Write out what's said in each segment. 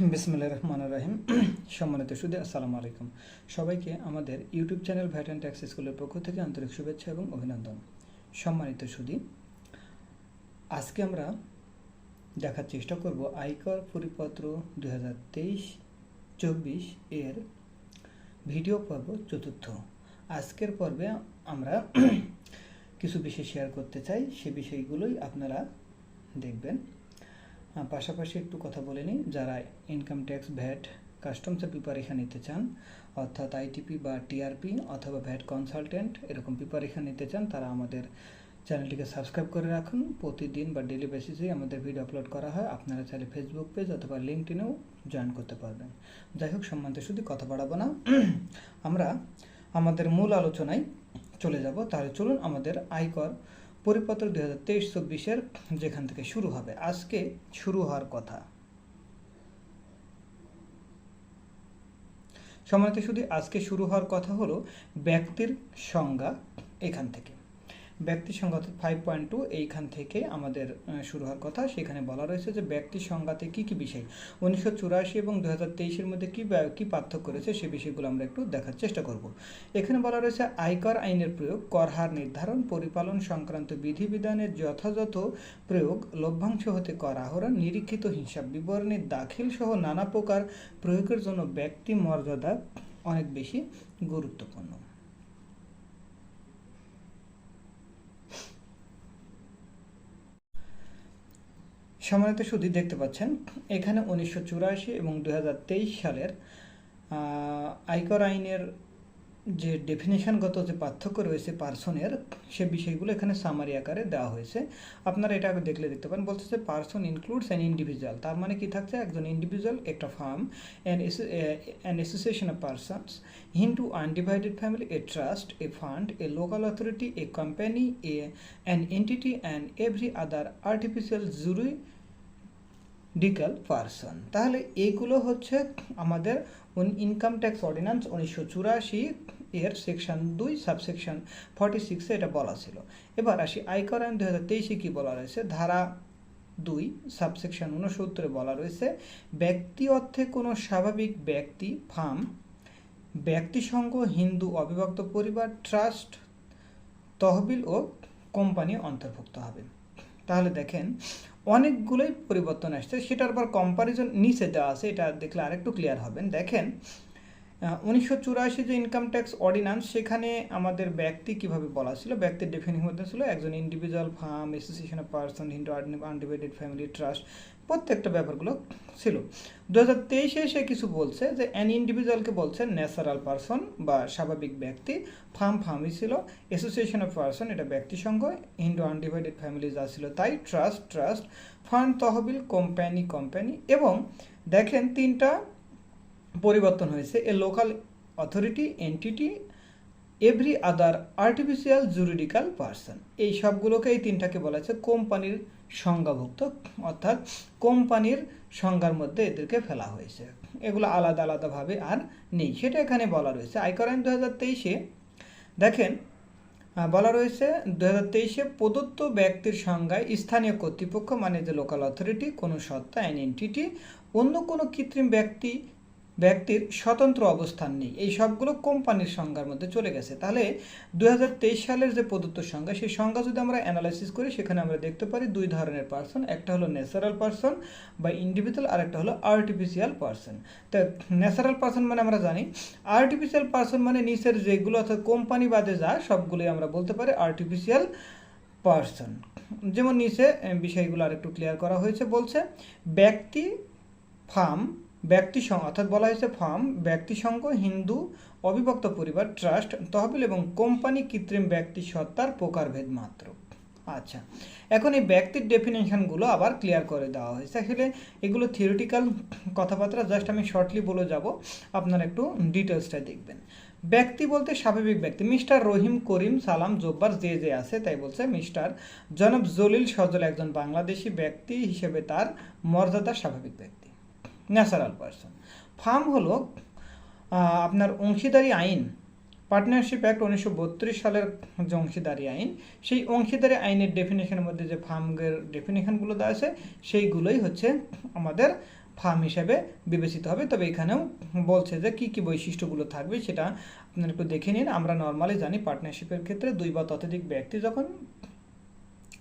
বিসমুল্লাহ রহমান রাহিম। সম্মানিত সুদী, আসসালামু আলাইকুম। সবাইকে আমাদের YouTube channel VAT and tax স্কুলের পক্ষ থেকে আন্তরিক শুভেচ্ছা এবং অভিনন্দন। সম্মানিত সুদী, আজকে আমরা দেখার চেষ্টা করব আয়কর পরিপত্র দুই হাজার এর ভিডিও পর্ব চতুর্থ। আজকের পর্বে আমরা কিছু বিষয় শেয়ার করতে চাই, সে বিষয়গুলোই আপনারা দেখবেন। পাশাপাশি একটু কথা বলে নিই, যারা ইনকাম ট্যাক্স ভ্যাট কাস্টমসের প্রিপারেশান নিতে চান, অর্থাৎ আইটিপি বা টিআরপি অথবা ভ্যাট কনসালটেন্ট এরকম প্রিপারেশান নিতে চান, তারা আমাদের চ্যানেলটিকে সাবস্ক্রাইব করে রাখুন। প্রতিদিন বা ডেলি বেসিসে আমাদের ভিডিও আপলোড করা হয়। আপনারা চাইলে ফেসবুক পেজ অথবা লিঙ্কটিনেও জয়েন করতে পারবেন। যাই হোক, সম্মানিত শুধু কথা বাড়াবো না। আমরা আমাদের মূল আলোচনায় চলে যাব। তাহলে চলুন আমাদের আয়কর পরিপত্র দুই হাজার তেইশ চব্বিশের যেখান থেকে শুরু হবে। আজকে শুরু হওয়ার কথা। সময়তে শুধু আজকে শুরু হওয়ার কথা হলো ব্যক্তির সংজ্ঞা এখান থেকে। ব্যক্তি অর্থাৎ ফাইভ পয়েন্ট টু এইখান থেকে আমাদের শুরু হওয়ার কথা। সেখানে বলা রয়েছে যে ব্যক্তি সংজ্ঞাতে কী কী বিষয়? উনিশশো চুরাশি এবং দু হাজার তেইশের মধ্যে কী কী পার্থক্য রয়েছে সে বিষয়গুলো আমরা একটু দেখার চেষ্টা করব। এখানে বলা রয়েছে আয়কর আইনের প্রয়োগ, কর হার নির্ধারণ, পরিপালন সংক্রান্ত বিধিবিধানের যথাযথ প্রয়োগ, লভ্যাংশ হতে কর আহরণ, নিরীক্ষিত হিসাব বিবরণীর দাখিল সহ নানা প্রকার প্রয়োগের জন্য ব্যক্তি মর্যাদা অনেক বেশি গুরুত্বপূর্ণ। সম্মানিত সুদী দেখতে পাচ্ছেন এখানে উনিশশো চুরাশি এবং দু হাজার তেইশ সালের আয়কর আইনের যে ডেফিনেশনগত যে পার্থক্য রয়েছে পার্সনের, সে বিষয়গুলো এখানে সামারি আকারে দেওয়া হয়েছে। আপনারা এটা আগে দেখলে দেখতে পারেন। বলতেছে পার্সন ইনক্লুডস অ্যান ইন্ডিভিজুয়াল তার মানে কি থাকছে? একজন ইন্ডিভিজুয়াল একটা firm an association of persons Hindu undivided family a trust a fund a local authority a company a an entity and every other artificial juridical person তাহলে এইগুলো হচ্ছে আমাদের ইনকাম ট্যাক্স অর্ডিন্যান্স উনিশশো চুরাশি এর সেকশন দুই subsection forty সিক্সে এটা বলা ছিল। এবার আসি আয়কর আইন দু হাজার তেইশে কী বলা রয়েছে? ধারা দুই সাবসেকশন উনসত্তরে বলা রয়েছে, ব্যক্তি অর্থে কোনো স্বাভাবিক ব্যক্তি, ফার্ম, ব্যক্তিসংঘ, হিন্দু অবিভক্ত পরিবার, ট্রাস্ট, তহবিল ও কোম্পানি অন্তর্ভুক্ত হবে। তাহলে দেখেন অনেকগুলোই পরিবর্তন আসছে। সেটার আবার কম্পারিজন নিচে দেওয়া আছে, এটা দেখলে আরেকটু ক্লিয়ার হবেন। দেখেন উনিশশো চুরাশি যে ইনকাম ট্যাক্স অর্ডিন্যান্স সেখানে আমাদের ব্যক্তি কীভাবে বলা ছিল? ব্যক্তির ডেফিনিশন মধ্যে ছিল একজন individual firm association of person Hindu undivided family trust প্রত্যেকটা ব্যাপারগুলো ছিল। দু হাজার তেইশে এসে কিছু বলছে যে অ্যান ইন্ডিভিজুয়ালকে বলছে ন্যাচারাল পার্সন বা স্বাভাবিক ব্যক্তি। ফার্ম ফার্মই ছিল। অ্যাসোসিয়েশন অফ পার্সন এটা ব্যক্তিসংঘ। হিন্দু আনডিভাইডেড ফ্যামিলি যা ছিল তাই ট্রাস্ট ট্রাস্ট ফান্ড তহবিল কোম্পানি কোম্পানি এবং দেখেন তিনটা পরিবর্তন হয়েছে। A local authority entity every other artificial juridical person এই সবগুলোকে এই তিনটাকে বলা হচ্ছে কোম্পানির সংজ্ঞাভুক্ত, অর্থাৎ কোম্পানির সংজ্ঞার মধ্যে এদেরকে ফেলা হয়েছে। এগুলো আলাদা আলাদাভাবে আর নেই। সেটা এখানে বলা রয়েছে। আয়কর আইন দু হাজার তেইশে, দেখেন বলা রয়েছে দু হাজার তেইশে প্রদত্ত ব্যক্তির সংজ্ঞায় স্থানীয় কর্তৃপক্ষ মানে যে লোকাল অথরিটি কোনো সত্তা অ্যান এন্টিটি অন্য কোনো কৃত্রিম ব্যক্তি ব্যক্তির স্বতন্ত্র অবস্থান নেই। এই সবগুলো কোম্পানির সংজ্ঞার মধ্যে চলে গেছে। তাহলে দুই হাজার তেইশ সালের যে প্রদত্ত সংজ্ঞা, সেই সংজ্ঞা যদি আমরা অ্যানালাইসিস করি, সেখানে আমরা দেখতে পারি দুই ধরনের পার্সন একটা হলো ন্যাচারাল পার্সন বা ইন্ডিভিজুয়াল আর একটা হলো আর্টিফিশিয়াল পার্সন তো ন্যাচারাল পার্সন মানে আমরা জানি। আর্টিফিশিয়াল পার্সন মানে নিচের যেগুলো অর্থাৎ কোম্পানি বাদে যা, সবগুলোই আমরা বলতে পারি আর্টিফিশিয়াল পার্সন যেমন নিচে বিষয়গুলো আর একটু ক্লিয়ার করা হয়েছে, বলছে ব্যক্তি ফার্ম ব্যক্তি সংঘ অর্থাৎ বলা হয়েছে ফার্ম ব্যক্তি সংঘ হিন্দু, অবিভক্ত পরিবার, ট্রাস্ট, তহবিল এবং কোম্পানি কৃত্রিম ব্যক্তি সত্তার প্রকারভেদ মাত্র। আচ্ছা এখন এই ব্যক্তির ডেফিনেশনগুলো আবার ক্লিয়ার করে দেওয়া হয়েছে। আসলে এগুলো থিওরিটিক্যাল কথাবার্তা, জাস্ট আমি শর্টলি বলে যাব, আপনারা একটু ডিটেলসটা দেখবেন। ব্যক্তি বলতে স্বাভাবিক ব্যক্তি, মিস্টার রহিম করিম সালাম জব্বার যে যে আছে তাই বলছে, মিস্টার জনাব জলিল সজল একজন বাংলাদেশি ব্যক্তি হিসেবে তার মর্যাদা স্বাভাবিক ব্যক্তি। ন্যাচারাল পারসন ফার্ম হলো আপনার অংশীদারি আইন পার্টনারশিপ অ্যাক্ট উনিশশো বত্রিশ সালের যে অংশীদারি আইন, সেই অংশীদারি আইনের ডেফিনেশনের মধ্যে যে ফার্মের ডেফিনেশনগুলো দেওয়া আছে, সেইগুলোই হচ্ছে আমাদের ফার্ম হিসেবে বিবেচিত হবে। তবে এখানেও বলছে যে কি কি বৈশিষ্ট্যগুলো থাকবে সেটা আপনারা একটু দেখে নিন। আমরা নর্মালি জানি পার্টনারশিপের ক্ষেত্রে দুই বা ততোধিক ব্যক্তি যখন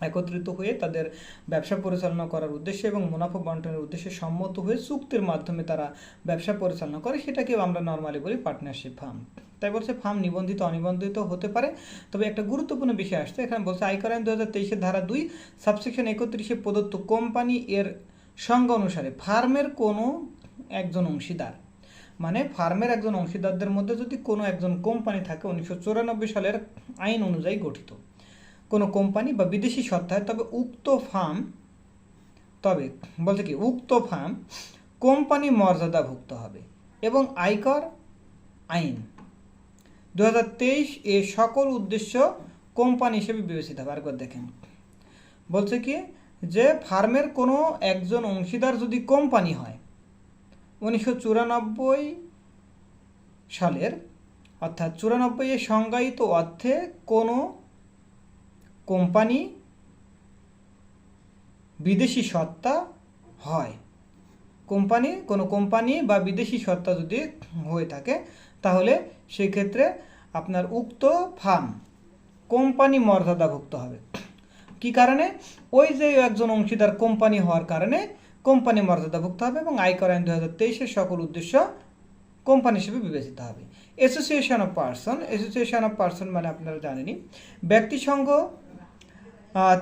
একত্রিত হয়ে তাদের ব্যবসা পরিচালনা করার উদ্দেশ্যে এবং মুনাফা বন্টনের উদ্দেশ্যে সম্মত হয়ে চুক্তির মাধ্যমে তারা ব্যবসা পরিচালনা করে সেটাকে আমরা নর্মালি বলি পার্টনারশিপ ফার্ম তাই বলছে ফার্ম নিবন্ধিত, অনিবন্ধিত হতে পারে। তবে একটা গুরুত্বপূর্ণ বিষয় আসছে, এখানে বলছে আয়কর আইন দু হাজার তেইশের ধারা দুই সাবসেকশন একত্রিশে প্রদত্ত কোম্পানি এর সংজ্ঞা অনুসারে ফার্মের কোনো একজন অংশীদার মানে ফার্মের একজন অংশীদারদের মধ্যে যদি কোনো একজন কোম্পানি থাকে, উনিশশো চুরানব্বই সালের আইন অনুযায়ী গঠিত। কোনো কোম্পানি বা বিদেশি সত্তায় তবে উক্ত ফার্ম, তবে বলছে কি, উক্ত ফার্ম কোম্পানি মর্যাদাভুক্ত হবে এবং আয়কর আইন। দু হাজার তেইশ এ সকল উদ্দেশ্য কোম্পানি হিসেবে বিবেচিত হবে। আরেকবার দেখেন। বলছে কি, যে ফার্মের কোনো একজন অংশীদার যদি কোম্পানি হয়, উনিশশো চুরানব্বই সালের, অর্থাৎ চুরানব্বই এ সংজ্ঞায়িত অর্থে কোনো কোম্পানি বিদেশি সত্তা হয়। কোম্পানি, কোনো কোম্পানি বা বিদেশি সত্তা যদি হয়ে থাকে, তাহলে সেক্ষেত্রে আপনার উক্ত ফার্ম কোম্পানি মর্যাদাভুক্ত হবে। কি কারণে? ওই যে একজন অংশীদার কোম্পানি হওয়ার কারণে কোম্পানি মর্যাদাভুক্ত হবে এবং আয়কর আইন দু হাজার তেইশের সকল উদ্দেশ্য কোম্পানি হিসেবে বিবেচিত হবে। Association of person association of person মানে আপনারা জানেনই। ব্যক্তিসংঘ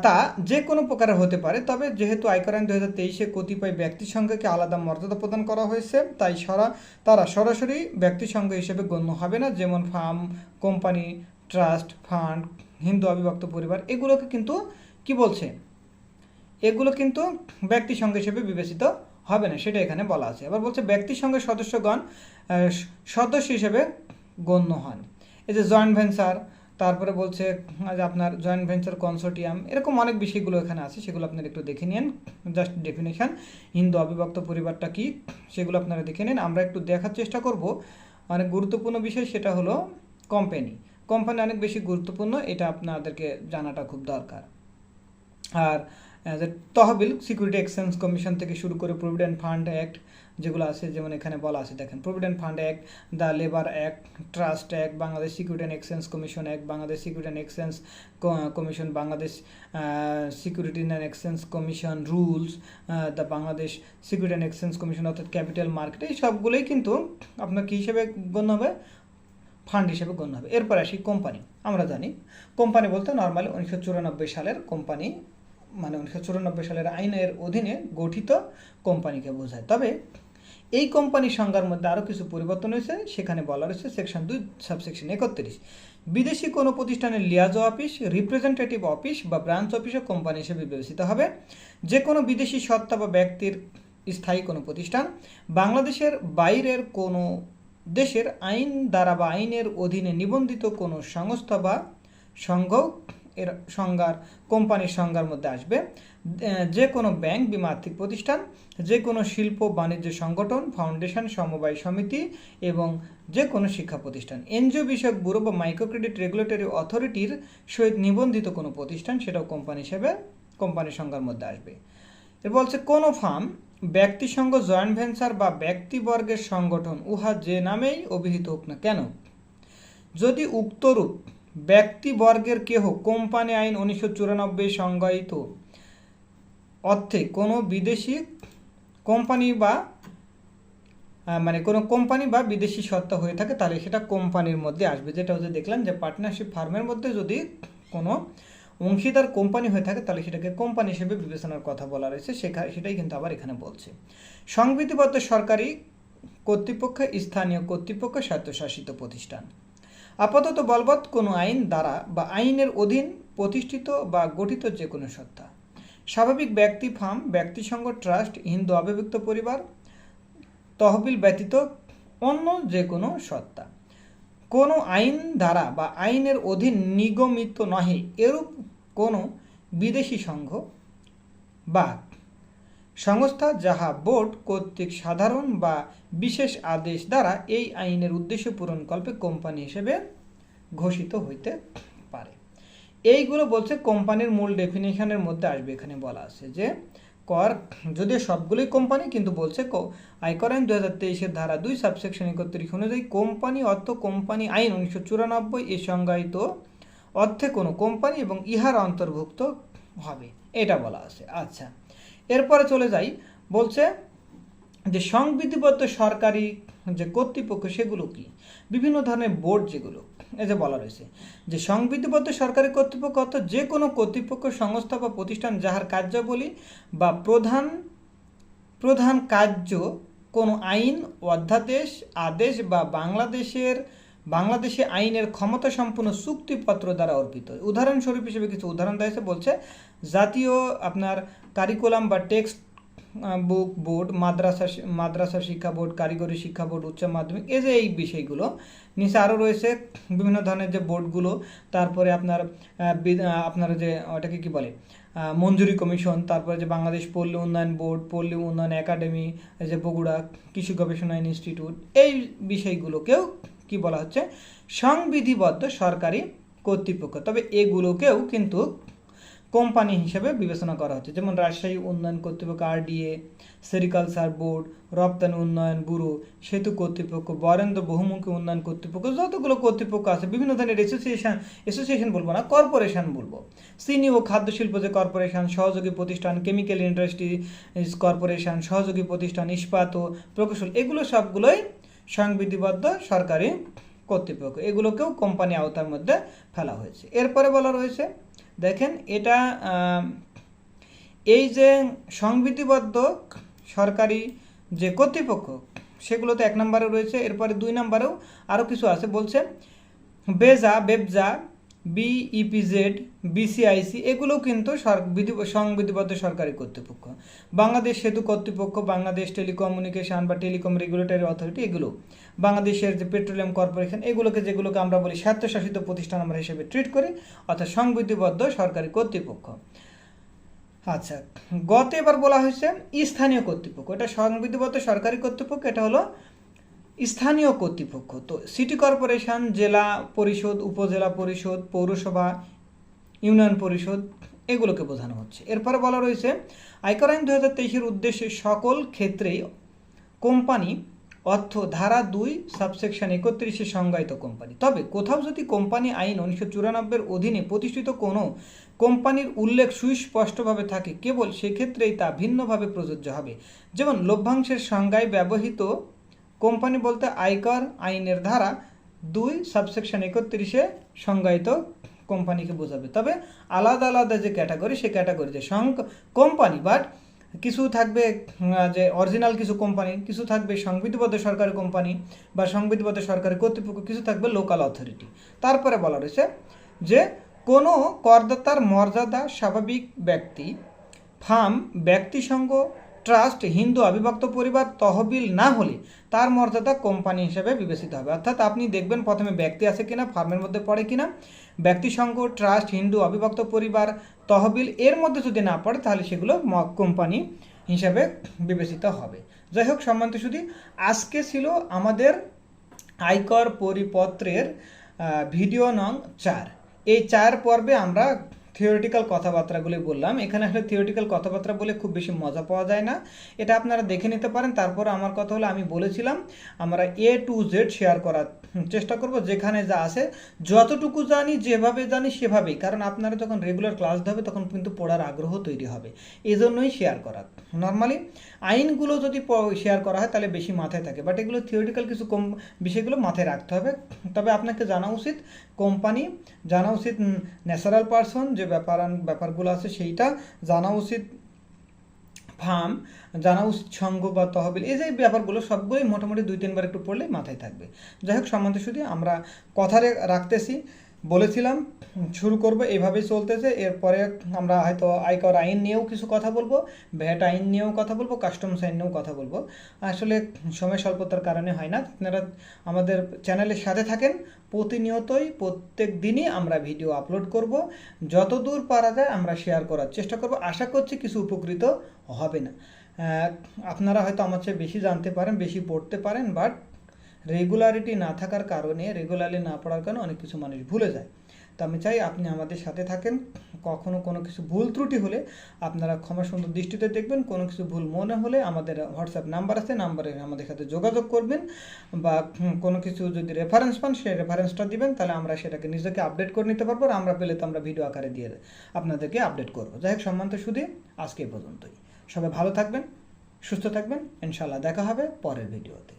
তা যে কোনো প্রকারের হতে পারে, তবে যেহেতু আয়কর আইন দু হাজার তেইশে কতিপয় ব্যক্তিসংঘকে আলাদা মর্যাদা প্রদান করা হয়েছে, তাই সরা, তারা সরাসরি ব্যক্তিসংঘ হিসেবে গণ্য হবে না, যেমন firm, company, trust, fund, Hindu অবিভক্ত পরিবার, এগুলোকে কিন্তু কি বলছে? এগুলো কিন্তু ব্যক্তি সংঘ হিসেবে বিবেচিত হবে না, সেটা এখানে বলা আছে। আবার বলছে ব্যক্তি সংঘের সদস্যগণ সদস্য হিসেবে গণ্য হন। এই যে জয়েন্ট ভেঞ্চার তারপরে বলছে যে আপনার জয়েন্ট ভেঞ্চার কনসোর্টিয়াম এরকম অনেক বিষয়গুলো এখানে আছে, সেগুলো আপনারা একটু দেখে নিন। জাস্ট ডেফিনেশন হিন্দু অবিভক্ত পরিবারটা কি, সেগুলো আপনারা দেখে নিন। আমরা একটু দেখার চেষ্টা করব। অনেক গুরুত্বপূর্ণ বিষয় সেটা হলো কোম্পানি কোম্পানি অনেক বেশি গুরুত্বপূর্ণ, এটা আপনাদেরকে জানাটা খুব দরকার। আর তহবিল সিকিউরিটি এক্সচেঞ্জ কমিশন থেকে শুরু করে প্রভিডেন্ট ফান্ড অ্যাক্ট যেগুলো আছে, যেমন এখানে বলা আছে, দেখেন provident fund act the labour act trust act Bangladesh security and exchange commission act Bangladesh security and exchange commission Bangladesh security and exchange commission rules the Bangladesh security and exchange commission অর্থাৎ capital market এই সবগুলোই কিন্তু আপনার কী হিসেবে গণ্য হবে? Fund হিসেবে গণ্য হবে। এরপর আসি কোম্পানি আমরা জানি কোম্পানি বলতে নর্মালি উনিশশো চুরানব্বই সালের কোম্পানি মানে উনিশশো চুরানব্বই সালের আইনের অধীনে গঠিত কোম্পানিকে বোঝায়। তবে এই কোম্পানি সংজ্ঞার মধ্যে আরও কিছু পরিবর্তন হয়েছে, সেখানে বলা রয়েছে সেকশন দুই সাবসেকশন একত্রিশ। বিদেশি কোনো প্রতিষ্ঠানের লিয়াজো অফিস রিপ্রেজেন্টেটিভ অফিস বা ব্রাঞ্চ অফিসও কোম্পানি হিসেবে বিবেচিত হবে। যে কোনো বিদেশি সত্তা বা ব্যক্তির স্থায়ী কোনো প্রতিষ্ঠান, বাংলাদেশের বাইরের কোনো দেশের আইন দ্বারা বা আইনের অধীনে নিবন্ধিত কোনো সংস্থা বা সংঘ এর সংজ্ঞার, কোম্পানির সংজ্ঞার মধ্যে আসবে। যে কোনো ব্যাংক, বিমা আর্থিক প্রতিষ্ঠান, যে কোনো শিল্প, বাণিজ্য সংগঠন, ফাউন্ডেশন, সমবায় সমিতি এবং যে কোনো শিক্ষা প্রতিষ্ঠান। এনজিও বিষয়ক ব্যুরো বা মাইক্রো ক্রেডিট রেগুলেটরি অথরিটির সহিত নিবন্ধিত কোনো প্রতিষ্ঠান, সেটাও কোম্পানি হিসেবে কোম্পানির সংজ্ঞার মধ্যে আসবে। এর বলছে, কোনো ফার্ম, ব্যক্তিসংঘ, জয়েন্ট ভেঞ্চার বা ব্যক্তিবর্গের সংগঠন, উহা যে নামেই অভিহিত হোক না কেন, যদি উক্তরূপ ব্যক্তিবর্গের কেহ কোম্পানি আইন উনিশশো চুরানব্বই সংজ্ঞায়িত অর্থে কোনো বিদেশি কোম্পানি বা মানে কোনো কোম্পানি বা বিদেশি সত্তা হয়ে থাকে, তাহলে সেটা কোম্পানির মধ্যে আসবে। যেটা হচ্ছে দেখলাম যে পার্টনারশিপ ফার্মের মধ্যে যদি কোনো অংশীদার কোম্পানি হয়ে থাকে, তাহলে সেটাকে কোম্পানি হিসেবে বিবেচনার কথা বলা রয়েছে। সেখা, সেটাই কিন্তু আবার এখানে বলছে। সংবিধিবদ্ধ সরকারি কর্তৃপক্ষ, স্থানীয় কর্তৃপক্ষ স্বায়ত্তশাসিত প্রতিষ্ঠান। আপাতত বলবৎ কোনো আইন দ্বারা বা আইনের অধীন প্রতিষ্ঠিত বা গঠিত যে কোনো সত্তা। স্বাভাবিক ব্যক্তি ফার্ম ব্যক্তিসংঘ ট্রাস্ট, হিন্দু অবিভক্ত পরিবার, তহবিল ব্যতীত অন্য যে কোনো সত্তা। কোনো আইন দ্বারা বা আইনের অধীন নিগমিত নহে, এরূপ কোনো বিদেশি সংঘ বা সংস্থা যাহা বোর্ড কর্তৃক সাধারণ বা বিশেষ আদেশ দ্বারা এই আইনের উদ্দেশ্য পূরণ পূরণকল্পে কোম্পানি হিসেবে ঘোষিত হইতে পারে। এইগুলো বলছে কোম্পানির মূল ডেফিনেশনের মধ্যে আসবে, এখানে বলা আছে যে, কর, যদিও সবগুলোই কোম্পানি, কিন্তু বলছে আয়কর আইন দু হাজার তেইশের ধারা দুই সাবসেকশন একত্রিশ অনুযায়ী কোম্পানি অর্থ কোম্পানি আইন উনিশশো চুরানব্বই এ সংজ্ঞায়িত অর্থে কোনো কোম্পানি এবং ইহার অন্তর্ভুক্ত হবে। এটা বলা আছে। আচ্ছা এরপরে চলে যাই, বলছে যে সংবিধিবদ্ধ সরকারি যে কর্তৃপক্ষ সেগুলো কি? বিভিন্ন ধরনের বোর্ড যেগুলো, এই যে বলা রয়েছে। যে সংবিধিবদ্ধ সরকারি কর্তৃপক্ষ অর্থাৎ যে কোনো কর্তৃপক্ষ, সংস্থা বা প্রতিষ্ঠান যাহার কার্যাবলী বা প্রধান প্রধান কার্য কোনো আইন, অধ্যাদেশ, আদেশ বা বাংলাদেশের বাংলাদেশে আইনের ক্ষমতা সম্পন্ন চুক্তিপত্র দ্বারা অর্পিত। উদাহরণস্বরূপ হিসেবে কিছু উদাহরণ দিয়েছে বলছে, জাতীয় আপনার কারিকুলাম বা টেক্সট বুক বোর্ড মাদ্রাসা মাদ্রাসা শিক্ষা বোর্ড কারিগরি শিক্ষা বোর্ড উচ্চ মাধ্যমিক, এই যে এই বিষয়গুলো, নিচে আরও রয়েছে বিভিন্ন ধরনের যে বোর্ডগুলো তারপরে আপনার আপনার যে ওটাকে কি বলে মঞ্জুরি কমিশন, তারপরে যে বাংলাদেশ পল্লী উন্নয়ন বোর্ড পল্লী উন্নয়ন একাডেমি যে বগুড়া কৃষি গবেষণা ইনস্টিটিউট এই বিষয়গুলোকেও কি বলা হচ্ছে? সংবিধিবদ্ধ সরকারি কর্তৃপক্ষ। তবে এগুলোকেও কিন্তু কোম্পানি হিসেবে বিবেচনা করা হচ্ছে। যেমন রাজশাহী উন্নয়ন কর্তৃপক্ষ, আরডিএ সেরিকালচার বোর্ড, রপ্তানি উন্নয়ন ব্যুরো, সেতু কর্তৃপক্ষ, বরেন্দ্র বহুমুখী উন্নয়ন কর্তৃপক্ষ, যতগুলো কর্তৃপক্ষ আছে, বিভিন্ন ধরনের অ্যাসোসিয়েশন অ্যাসোসিয়েশন বলব না কর্পোরেশন বলব। চিনি ও খাদ্য শিল্প যে কর্পোরেশন সহযোগী প্রতিষ্ঠান কেমিক্যাল ইন্ডাস্ট্রি কর্পোরেশন সহযোগী প্রতিষ্ঠান, ইস্পাত ও প্রকৌশল, এগুলো সবগুলোই সংবিধিবদ্ধ সরকারি কর্তৃপক্ষ। এগুলোকেও কোম্পানি আওতার মধ্যে ফেলা হয়েছে। এরপরে বলা রয়েছে, দেখেন এটা এই যে সংবিধিবদ্ধ সরকারি যে কর্তৃপক্ষ সেগুলোতে এক নম্বরে রয়েছে, এরপরে দুই নম্বরেও আরও কিছু আছে। বলছে, বেজা, বেবজা বিইপিজেড বিসিআইসি এগুলো কিন্তু সংবিধিবদ্ধ সরকারি কর্তৃপক্ষ। বাংলাদেশ সেতু কর্তৃপক্ষ, বাংলাদেশ টেলিকমিউনিকেশন বা টেলিকম রেগুলেটরি অথরিটি এগুলো। বাংলাদেশের যে পেট্রোলিয়াম কর্পোরেশন, এগুলোকে যেগুলোকে আমরা বলি স্বায়ত্তশাসিত প্রতিষ্ঠান আমরা হিসেবে ট্রিট করি, অর্থাৎ সংবিধিবদ্ধ সরকারি কর্তৃপক্ষ। আচ্ছা গত এবার বলা হয়েছে স্থানীয় কর্তৃপক্ষ। এটা সংবিধিবদ্ধ সরকারি কর্তৃপক্ষ, এটা হলো স্থানীয় কর্তৃপক্ষ, তো সিটি কর্পোরেশন, জেলা পরিষদ, উপজেলা পরিষদ, পৌরসভা, ইউনিয়ন পরিষদ, এগুলোকে বোঝানো হচ্ছে। এরপরে বলা রয়েছে আয়কর আইন দু হাজার তেইশের উদ্দেশ্যে সকল ক্ষেত্রেই কোম্পানি অর্থ ধারা দুই, সাবসেকশন একত্রিশে সংজ্ঞায়িত কোম্পানি। তবে কোথাও যদি কোম্পানি আইন উনিশশো চুরানব্বইয়ের অধীনে প্রতিষ্ঠিত কোনো কোম্পানির উল্লেখ সুস্পষ্টভাবে থাকে, কেবল সেক্ষেত্রেই তা ভিন্নভাবে প্রযোজ্য হবে। যেমন লভ্যাংশের সংজ্ঞায় ব্যবহৃত কোম্পানি বলতে আয়কর, আইনের ধারা দুই, সাবসেকশন একত্রিশে সংজ্ঞায়িত কোম্পানিকে বোঝাবে। তবে আলাদা আলাদা যে ক্যাটাগরি, সে ক্যাটাগরি যে সং কোম্পানি বাট কিছু থাকবে যে অরিজিনাল কিছু কোম্পানি, কিছু থাকবে সংবিধিবদ্ধ সরকারি কোম্পানি বা সংবিধিবদ্ধ সরকারি কর্তৃপক্ষ, কিছু থাকবে লোকাল অথরিটি তারপরে বলা রয়েছে যে কোনো করদাতার মর্যাদা স্বাভাবিক ব্যক্তি, ফার্ম, ব্যক্তিসংঘ ট্রাস্ট হিন্দু অবিভক্ত পরিবার তহবিল না হলে তার মর্যাদা কোম্পানি হিসেবে বিবেচিত হবে। অর্থাৎ আপনি দেখবেন প্রথমে ব্যক্তি আছে কিনা, ফার্মের মধ্যে পড়ে কিনা। ব্যক্তিসংঘ, ট্রাস্ট, হিন্দু অবিভক্ত পরিবার, তহবিল এর মধ্যে যদি না পড়ে, তাহলে সেগুলো কোম্পানি হিসাবে বিবেচিত হবে। যাই হোক, সম্মানিত শুধু আজকে ছিল আমাদের আয়কর পরিপত্রের ভিডিও নং চার। এই চার পর্বে আমরা থিওরিটিক্যাল কথাবার্তাগুলি বললাম। এখানে আসলে থিওরিটিক্যাল কথাবার্তা বলে খুব বেশি মজা পাওয়া যায় না। এটা আপনারা দেখে নিতে পারেন। তারপর আমার কথা হলো, আমি বলেছিলাম, আমরা এ টু জেড শেয়ার করার চেষ্টা করব, যেখানে যা আছে। যতটুকু জানি, যেভাবে জানি, সেভাবেই। কারণ আপনারা যখন রেগুলার ক্লাস দেবে তখন কিন্তু পড়ার আগ্রহ তৈরি হবে। এই জন্যই শেয়ার করা নর্মালি আইনগুলো যদি শেয়ার করা হয়, তাহলে বেশি মাথায় থাকে। বাট এগুলো থিওরিটিক্যাল কিছু কম, বিষয়গুলো মাথায় রাখতে হবে। তবে আপনাকে জানা উচিত কোম্পানি জানা উচিত ন্যাচারাল পারসন যে ব্যাপার ব্যাপারগুলো আছে, সেইটা জানা উচিত। ফার্ম জানা উচিত সংঘ বা তহবিল, এই যে ব্যাপারগুলো সবগুলোই মোটামুটি দুই তিনবার একটু পড়লে মাথায় থাকবে। যাই হোক, সম্বন্ধে শুধু আমরা কথা রাখতেছি। বলেছিলাম, শুরু করব এইভাবেই চলতেছে। এরপরে আমরা হয়তো আয়কর আইন নিয়েও কিছু কথা বলব, ভ্যাট আইন নিয়েও কথা বলব, কাস্টমস আইন নিয়েও কথা বলব। আসলে সময় স্বল্পতার কারণে হয় না। আপনারা আমাদের চ্যানেলের সাথে থাকেন। প্রতিনিয়তই, প্রত্যেক দিনই আমরা ভিডিও আপলোড করব। যতদূর পারা যায় আমরা শেয়ার করার চেষ্টা করব। আশা করছি কিছু উপকৃত হবে না। আপনারা হয়তো আমার চেয়ে বেশি জানতে পারেন, বেশি পড়তে পারেন, বাট রেগুলারিটি না থাকার কারণে রেগুলারলি না পড়ার কারণে অনেক কিছু মানুষ ভুলে যায়। তো আমি চাই আপনি আমাদের সাথে থাকেন। কখনো কোনো কিছু ভুল ত্রুটি হলে আপনারা ক্ষমা সুন্দর দৃষ্টিতে দেখবেন। কোনো কিছু ভুল মনে হলে আমাদের হোয়াটসঅ্যাপ নাম্বার আছে নাম্বারে আমাদের সাথে যোগাযোগ করবেন বা কোনো কিছু যদি রেফারেন্স পান, সেই রেফারেন্সটা দিবেন, তাহলে আমরা সেটাকে নিজেকে আপডেট করে নিতে পারব আর আমরা পেলে তো আমরা ভিডিও আকারে দিয়ে আপনাদেরকে আপডেট করব। যাই হোক, সম্মানিত শুধু আজকে পর্যন্তই। সবাই ভালো থাকবেন, সুস্থ থাকবেন। ইনশাল্লাহ দেখা হবে পরের ভিডিওতে